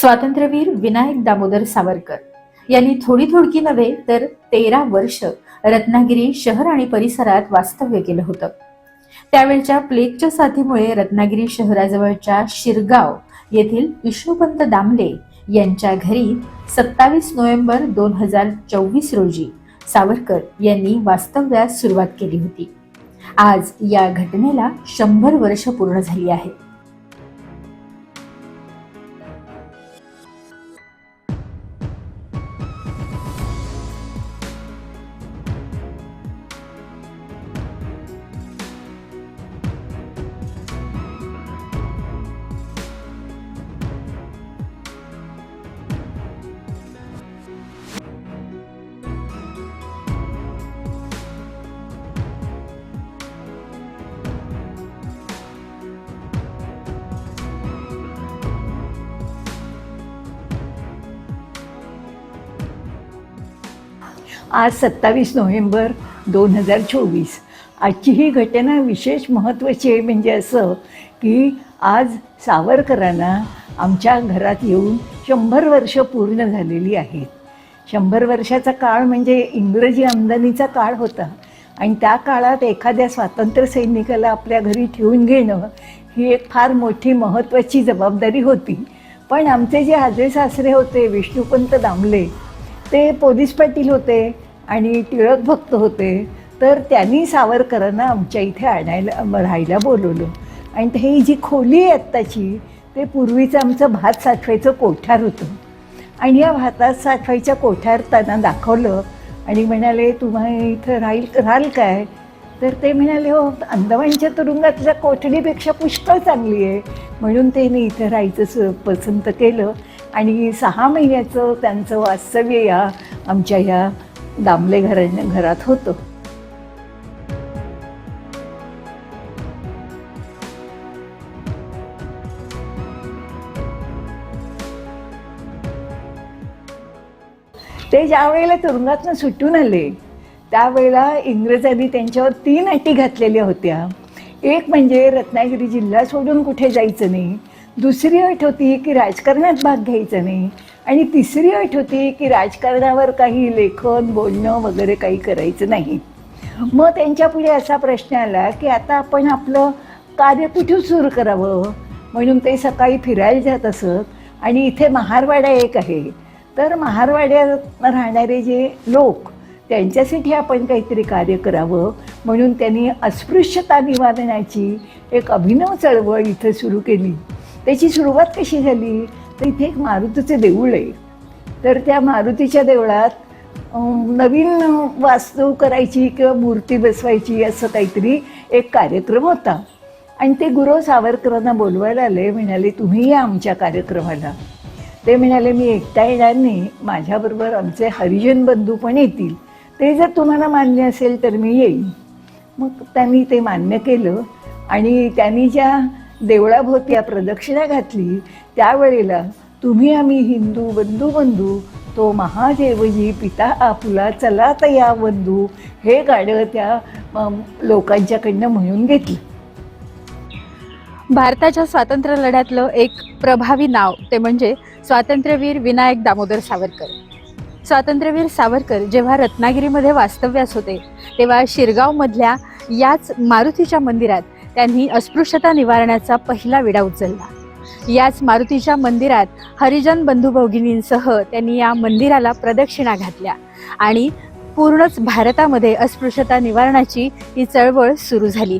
स्वातंत्र्यवीर विनायक दामोदर सावरकर. यांनी थोडी थोडकी नव्हे तर तेरा वर्ष रत्नागिरी शहर आणि परिसरात वास्तव्य केलं होतं. त्यावेळच्या प्लेगच्या साथीमुळे रत्नागिरी शहराजवळच्या शिरगाव येथील विष्णुपंत दामले यांच्या घरी सत्तावीस नोव्हेंबर दोन हजार चोवीस रोजी सावरकर यांनी वास्तव्यास सुरुवात केली होती. आज या घटनेला शंभर वर्ष पूर्ण झाली आहेत. आज सत्तावीस नोव्हेंबर दोन हजार चोवीस. आजची ही घटना विशेष महत्त्वाची आहे म्हणजे असं की आज सावरकरांना आमच्या घरात येऊन शंभर वर्ष पूर्ण झालेली आहेत. शंभर वर्षाचा काळ म्हणजे इंग्रजी आमदानीचा काळ होता आणि त्या काळात एखाद्या स्वातंत्र्य सैनिकाला आपल्या घरी ठेवून घेणं ही एक फार मोठी महत्त्वाची जबाबदारी होती. पण आमचे जे आजे सासरे होते विष्णुपंत दामले ते पोलीस पाटील होते आणि टिळक भक्त होते तर त्यांनी सावरकरांना आमच्या इथे आणायला राहायला बोलवलं. आणि ते जी खोली आहे आत्ताची ते पूर्वीचं आमचं भात साठवायचं कोठार होतं. आणि या भातात साठवायच्या कोठार त्यांना दाखवलं आणि म्हणाले तुम्ही इथं राहील राहाल काय? तर ते म्हणाले हो अंदमानच्या तुरुंगातल्या कोठडीपेक्षा पुष्कळ चांगली आहे. म्हणून त्यांनी इथं राहायचं स पसंत केलं. आणि सहा महिन्याचं त्यांचं वास्तव्य या आमच्या ह्या दामले घर घरात होतं. ते ज्या वेळेला तुरुंगातनं सुटून आले त्यावेळेला इंग्रजांनी त्यांच्यावर तीन अटी घातलेल्या होत्या. एक म्हणजे रत्नागिरी जिल्हा सोडून कुठे जायचं नाही दुसरी अट होती की राजकारणात भाग घ्यायचा नाही. आणि तिसरी अट होती की राजकारणावर काही लेखन बोलणं वगैरे काही करायचं नाही. मग त्यांच्यापुढे असा प्रश्न आला की आता आपण आपलं कार्य कुठून सुरू करावं. म्हणून ते सकाळी फिरायला जात असत. आणि इथे महारवाडा एक आहे. तर महारवाड्यात राहणारे जे लोक त्यांच्यासाठी आपण काहीतरी कार्य करावं. म्हणून त्यांनी अस्पृश्यता निवारणाची एक अभिनव चळवळ इथं सुरू केली. त्याची सुरुवात कशी झाली? तर इथे एक मारुतीचं देऊळ आहे. तर त्या मारुतीच्या देवळात नवीन वास्तू करायची किंवा मूर्ती बसवायची असं काहीतरी एक कार्यक्रम होता. आणि ते गुरु सावरकरांना बोलवायला आले म्हणाले तुम्ही या आमच्या कार्यक्रमाला. ते म्हणाले मी एकटा येणार नाही. माझ्याबरोबर आमचे हरिजन बंधू पण येतील. ते जर तुम्हाला मान्य असेल तर मी येईन. मग त्यांनी ते मान्य केलं. आणि त्यांनी ज्या देवळाभोवती या प्रदक्षिणा घातली त्यावेळेला तुम्ही आम्ही हिंदू बंधू बंधू तो महादेवजी पिता आपुला चला तया बंधू हे गाणं त्या लोकांच्याकडनं म्हणून घेतलं. भारताच्या स्वातंत्र्य लढ्यातलं एक प्रभावी नाव ते म्हणजे स्वातंत्र्यवीर विनायक दामोदर सावरकर. स्वातंत्र्यवीर सावरकर जेव्हा रत्नागिरीमध्ये वास्तव्यास होते तेव्हा शिरगावमधल्या याच मारुतीच्या मंदिरात त्यांनी अस्पृश्यता निवारणाचा पहिला विडा उचलला. याच मारुतीच्या मंदिरात हरिजन बंधू भगिनींसह त्यांनी या मंदिराला प्रदक्षिणा घातल्या आणि पूर्णच भारतामध्ये अस्पृश्यता निवारणाची ही चळवळ सुरू झाली.